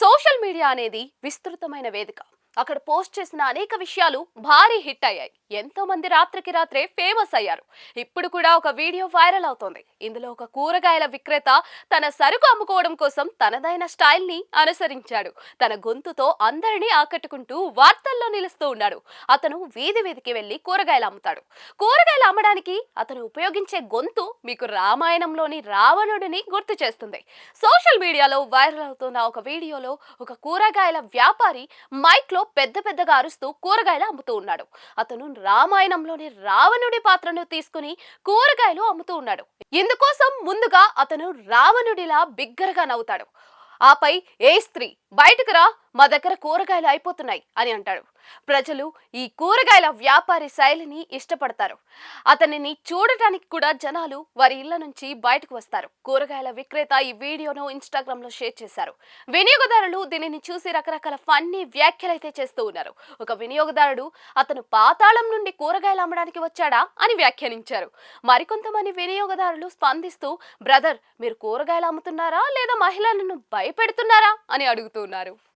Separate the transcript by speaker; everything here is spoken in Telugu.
Speaker 1: సోషల్ మీడియా అనేది విస్తృతమైన వేదిక. అక్కడ పోస్ట్ చేసిన అనేక విషయాలు భారీ హిట్ అయ్యాయి. ఎంతో మంది రాత్రికి రాత్రే ఫేమస్ అయ్యారు. ఇప్పుడు కూడా ఒక వీడియో వైరల్ అవుతోంది. ఇందులో ఒక కూరగాయల విక్రేత తన సరుకు అమ్ముకోవడం కోసం తనదైన స్టైల్ని అనుసరించాడు. తన గొంతుతో అందరినీ ఆకట్టుకుంటూ వార్తల్లో నిలుస్తూ ఉన్నాడు. అతను వీధి వీధికి వెళ్ళి కూరగాయలు అమ్ముతాడు. కూరగాయలు అమ్మడానికి అతను ఉపయోగించే గొంతు మీకు రామాయణంలోని రావణుడిని గుర్తు చేస్తుంది. సోషల్ మీడియాలో వైరల్ అవుతున్న ఒక వీడియోలో ఒక కూరగాయల వ్యాపారి మైక్లో పెద్ద పెద్దగా అరుస్తూ కూరగాయలు అమ్ముతూ ఉన్నాడు. అతను రామాయణంలోని రావణుడి పాత్రను తీసుకుని కూరగాయలు అమ్ముతూ ఉన్నాడు. ఇందుకోసం ముందుగా అతను రావణుడిలా బిగ్గరగా నవ్వుతాడు. ఆపై ఏ స్త్రీ బయటకు రా. మా దగ్గర కూరగాయలు అయిపోతున్నాయి అని అంటాడు. ప్రజలు ఈ కూరగాయల వ్యాపారి శైలిని ఇష్టపడతారు. అతనిని చూడటానికి కూడా జనాలు వారి ఇళ్ళ నుంచి బయటకు వస్తారు. కూరగాయల విక్రేత ఈ వీడియోను ఇన్స్టాగ్రామ్లో షేర్ చేశారు. వినియోగదారులు దీనిని చూసి రకరకాల ఫన్నీ వ్యాఖ్యలైతే చేస్తూ ఉన్నారు. ఒక వినియోగదారుడు అతను పాతాళం నుండి కూరగాయలు అమ్మడానికి వచ్చాడా? అని వ్యాఖ్యానించారు. మరికొంతమంది వినియోగదారులు స్పందిస్తూ బ్రదర్ మీరు కూరగాయలు అమ్ముతున్నారా? లేదా మహిళలను భయపెడుతున్నారా? అని అడుగుతున్నారు